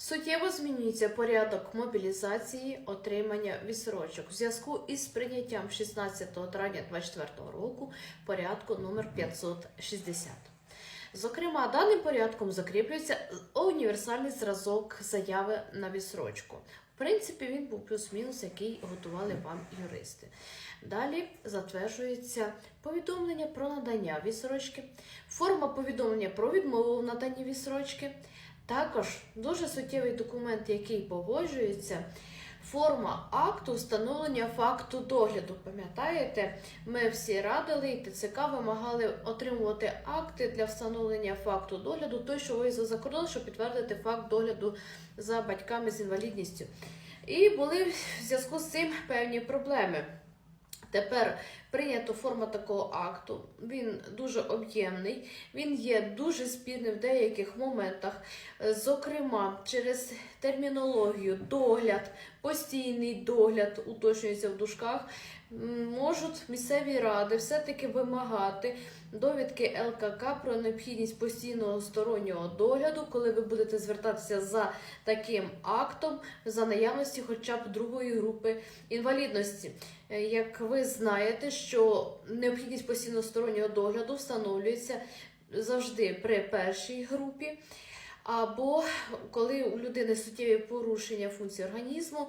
Суттєво змінюється порядок мобілізації отримання відсрочок в зв'язку із прийняттям 16 травня 2024 року порядку номер 560. Зокрема, даним порядком закріплюється універсальний зразок заяви на відсрочку. В принципі, він був плюс-мінус, який готували вам юристи. Далі затверджується повідомлення про надання відсрочки, форма повідомлення про відмову в наданні відсрочки. Також дуже суттєвий документ, який погоджується, форма акту встановлення факту догляду. Пам'ятаєте, ми всі радили і ТЦК вимагали отримувати акти для встановлення факту догляду, той, що виїздив за кордон, щоб підтвердити факт догляду за батьками з інвалідністю. І були в зв'язку з цим певні проблеми. Тепер прийнято форма такого акту. Він дуже об'ємний, він є дуже спірний в деяких моментах. Е, Зокрема, через термінологію, догляд, постійний догляд, уточнюється в дужках, можуть місцеві ради все-таки вимагати довідки ЛКК про необхідність постійного стороннього догляду, коли ви будете звертатися за таким актом за наявності хоча б другої групи інвалідності. Е, Як ви знаєте, що необхідність постійного стороннього догляду встановлюється завжди при першій групі, або коли у людини суттєві порушення функцій організму,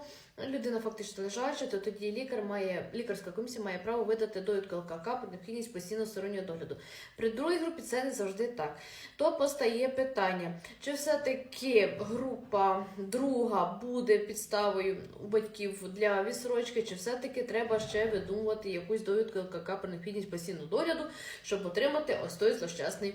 людина фактично лежача, то тоді лікар має, лікарська комісія має право видати довідку ЛКК про необхідність постійного стороннього догляду. При другій групі це не завжди так. То постає питання, чи все-таки група друга буде підставою у батьків для відсрочки, чи все-таки треба ще видумувати якусь довідку ЛКК про необхідність постійного догляду, щоб отримати ось той злощасний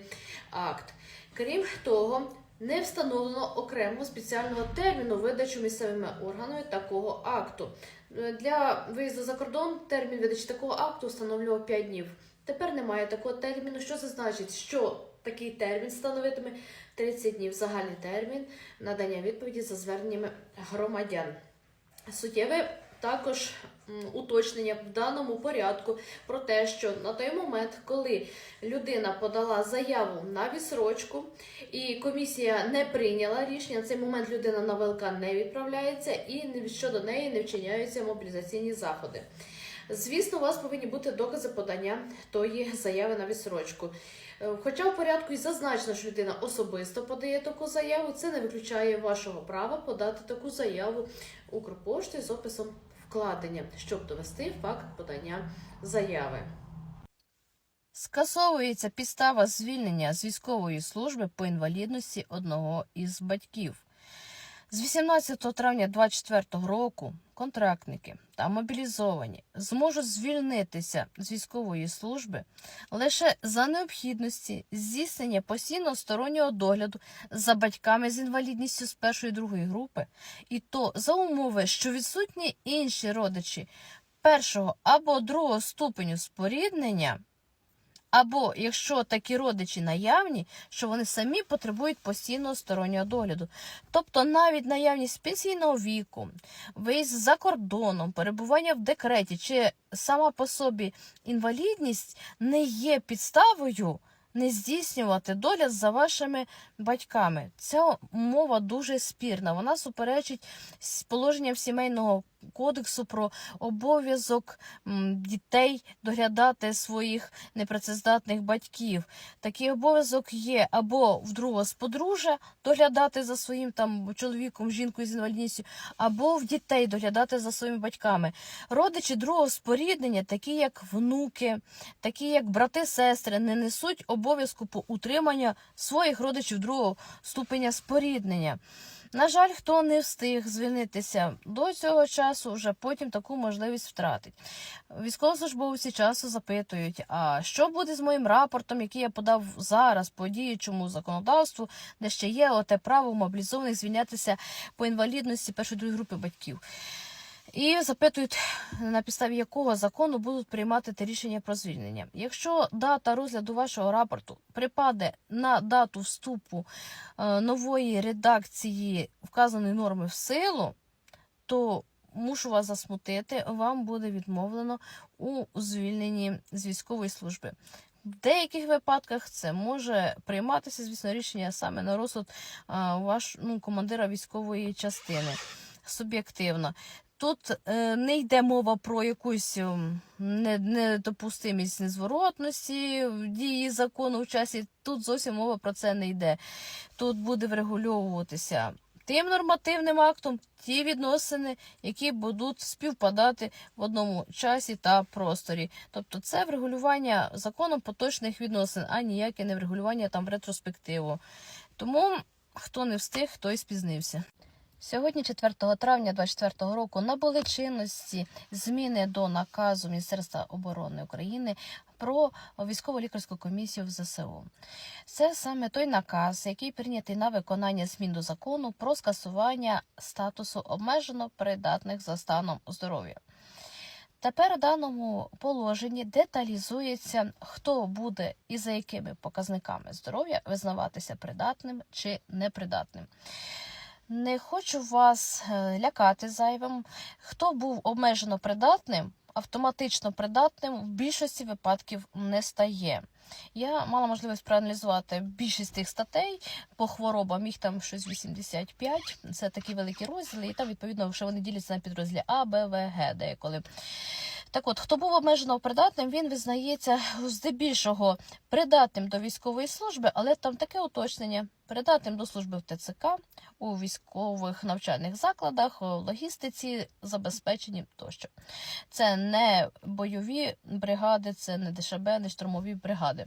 акт. Крім того, не встановлено окремо спеціального терміну видачу місцевими органами такого акту. Для виїзду за кордон термін видачі такого акту встановлював 5 днів. Тепер немає такого терміну. Що це значить? Що такий термін становитиме 30 днів загальний термін надання відповіді за зверненнями громадян. Суттєве також уточнення в даному порядку про те, що на той момент, коли людина подала заяву на відсрочку, і комісія не прийняла рішення, на цей момент людина на ВЛК не відправляється і щодо неї не вчиняються мобілізаційні заходи. Звісно, у вас повинні бути докази подання тої заяви на відсрочку. Е, Хоча в порядку і зазначено, що людина особисто подає таку заяву, це не виключає вашого права подати таку заяву Укрпошти з описом вкладення, щоб довести факт подання заяви. Скасовується підстава звільнення з військової служби по інвалідності одного із батьків. З 18 травня 2024 року контрактники та мобілізовані зможуть звільнитися з військової служби лише за необхідності здійснення постійного стороннього догляду за батьками з інвалідністю з першої і другої групи, і то за умови, що відсутні інші родичі першого або другого ступеню споріднення. Або якщо такі родичі наявні, що вони самі потребують постійного стороннього догляду. Тобто навіть наявність пенсійного віку, виїзд за кордоном, перебування в декреті чи сама по собі інвалідність не є підставою не здійснювати догляд за вашими батьками. Ця умова дуже спірна. Вона суперечить з положенням сімейного кодексу про обов'язок дітей доглядати своїх непрацездатних батьків. Такий обов'язок є або в другого з подружжя доглядати за своїм там чоловіком, жінкою з інвалідністю, або в дітей доглядати за своїми батьками. Родичі другого споріднення, такі як внуки, такі як брати, сестри, не несуть обов'язку по утриманню своїх родичів другого ступеня споріднення. На жаль, хто не встиг звільнитися до цього часу, вже потім таку можливість втратить. Військовослужбовці часу запитують: а що буде з моїм рапортом, який я подав зараз по діючому законодавству, де ще є оте право мобілізованих звільнятися по інвалідності першої другої групи батьків. І запитують, на підставі якого закону будуть приймати те рішення про звільнення. Якщо дата розгляду вашого рапорту припаде на дату вступу е, нової редакції вказаної норми в силу, то мушу вас засмутити, вам буде відмовлено у звільненні з військової служби. В деяких випадках це може прийматися, звісно, рішення саме на розсуд а, ваш, ну, командира військової частини суб'єктивно. Тут е, не йде мова про якусь не- недопустимість незворотності дії закону в часі. Тут зовсім мова про це не йде. Тут буде врегульовуватися тим нормативним актом ті відносини, які будуть співпадати в одному часі та просторі. Тобто це врегулювання законом поточних відносин, а ніяке не врегулювання там в ретроспективу. Тому хто не встиг, той спізнився. Сьогодні, 4 травня 2024 року, набули чинності зміни до наказу Міністерства оборони України про військово-лікарську комісію в ЗСУ. Це саме той наказ, який прийнятий на виконання змін до закону про скасування статусу обмежено придатних за станом здоров'я. Тепер у даному положенні деталізується, хто буде і за якими показниками здоров'я визнаватися придатним чи непридатним. Не хочу вас е, лякати зайвим. Хто був обмежено придатним, автоматично придатним в більшості випадків не стає. Я мала можливість проаналізувати більшість тих статей по хворобам, їх там щось 85, це такі великі розділи, і там, відповідно, що вони діляться на підрозділі А, Б, В, Г деколи. Так от, хто був обмежено придатним, він визнається здебільшого придатним до військової служби, але там таке уточнення: придатним до служби в ТЦК, у військових навчальних закладах, у логістиці, забезпеченні тощо. Це не бойові бригади, це не ДШБ, не штурмові бригади.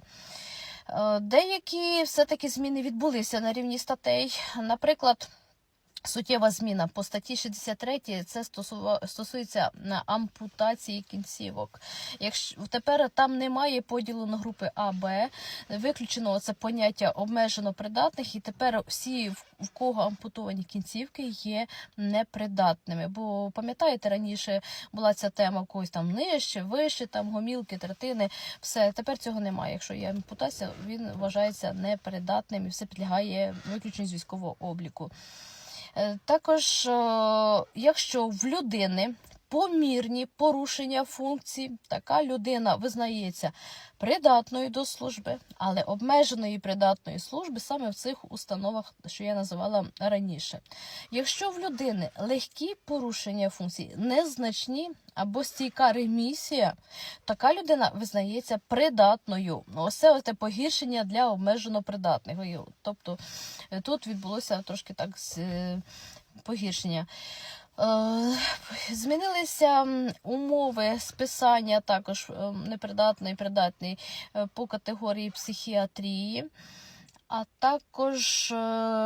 Е, Деякі все-таки зміни відбулися на рівні статей. Наприклад, суттєва зміна по статті 63 це стосується ампутації кінцівок. Якщо тепер там немає поділу на групи А, Б, виключено це поняття обмежено придатних, і тепер всі, в кого ампутовані кінцівки, є непридатними. Бо пам'ятаєте, раніше була ця тема когось там нижче, вище, там гомілки, третини. Все тепер цього немає. Якщо є ампутація, він вважається непридатним і все підлягає виключенню з військового обліку. Е, Також, е, якщо в людини помірні порушення функцій, така людина визнається придатною до служби, але обмеженої придатної служби саме в цих установах, що я називала раніше. Якщо в людини легкі порушення функцій, незначні або стійка ремісія, така людина визнається придатною. Ось це погіршення для обмежено придатних. Тобто е, тут відбулося трошки так е, погіршення. Е, Змінилися умови списання також е, непридатний, придатний е, по категорії психіатрії. А також, е,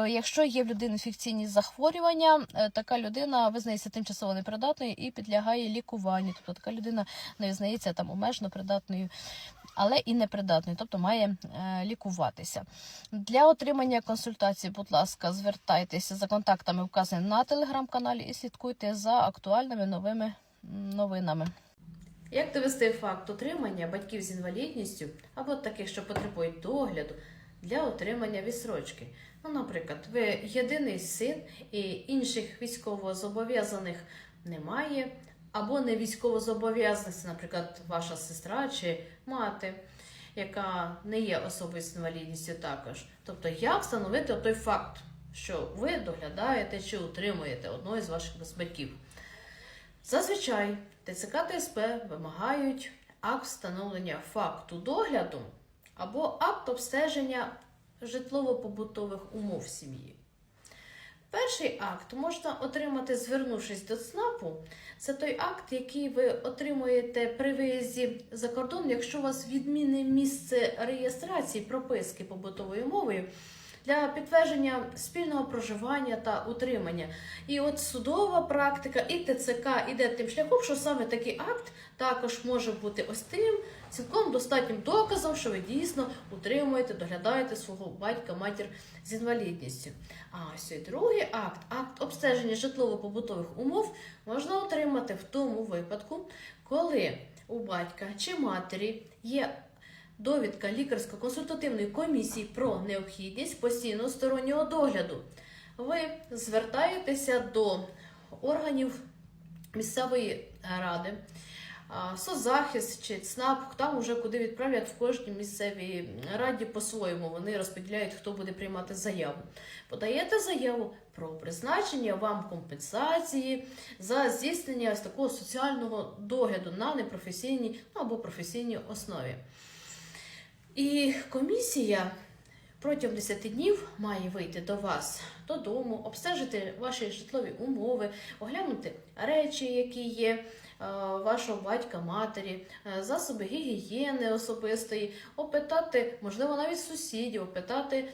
якщо є в людини інфекційні захворювання, е, така людина визнається тимчасово непридатною і підлягає лікуванню. Тобто така людина не визнається там обмежено придатною, але і непридатною, тобто має е, лікуватися. Для отримання консультації, будь ласка, звертайтеся за контактами, вказаними на телеграм-каналі, і слідкуйте за актуальними новими новинами. Як довести факт отримання батьків з інвалідністю або таких, що потребують догляду для отримання відсрочки? Ну, наприклад, ви єдиний син і інших військовозобов'язаних немає, або не військовозобов'язаних, наприклад, ваша сестра чи мати, яка не є особою з інвалідністю також. Тобто, як встановити той факт, що ви доглядаєте чи утримуєте одного з ваших батьків? Зазвичай ТЦК та СП вимагають акт встановлення факту догляду або акт обстеження житлово-побутових умов сім'ї. Перший акт можна отримати, звернувшись до ЦНАПу. Це той акт, який ви отримуєте при виїзді за кордон, якщо у вас відмінне місце реєстрації прописки побутовою мовою для підтвердження спільного проживання та утримання. І от судова практика і ТЦК іде тим шляхом, що саме такий акт також може бути ось тим цілком достатнім доказом, що ви дійсно утримуєте, доглядаєте свого батька, матір з інвалідністю. А ось і другий акт, акт обстеження житлово-побутових умов, можна отримати в тому випадку, коли у батька чи матері є довідка лікарсько-консультативної комісії про необхідність постійного стороннього догляду. Ви звертаєтеся до органів місцевої ради а, соцзахист чи ЦНАП, там вже куди відправлять в кожній місцевій раді по-своєму. Вони розподіляють, хто буде приймати заяву. Подаєте заяву про призначення вам компенсації за здійснення ось такого соціального догляду на непрофесійній або професійній основі. І комісія протягом 10 днів має вийти до вас додому, обстежити ваші житлові умови, оглянути речі, які є е, вашого батька, матері, е, засоби гігієни особистої, опитати, можливо, навіть сусідів, опитати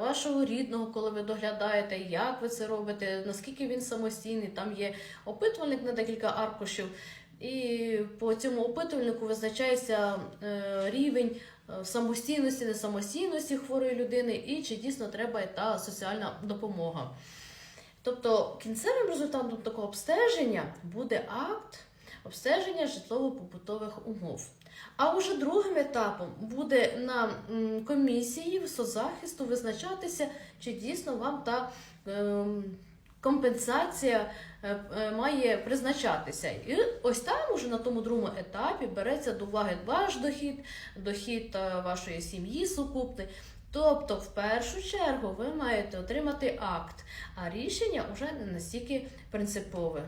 вашого рідного, коли ви доглядаєте, як ви це робите, наскільки він самостійний. Там є опитувальник на декілька аркушів. І по цьому опитувальнику визначається е, рівень самостійності, несамостійності хворої людини, і чи дійсно треба та соціальна допомога. Тобто кінцевим результатом такого обстеження буде акт обстеження житлово-побутових умов. А уже другим етапом буде на комісії соцзахисту визначатися, чи дійсно вам та ем, компенсація е, е, має призначатися. І ось там уже на тому другому етапі береться до уваги ваш дохід, дохід е, вашої сім'ї сукупний. Тобто, в першу чергу, ви маєте отримати акт, а рішення вже не настільки принципове.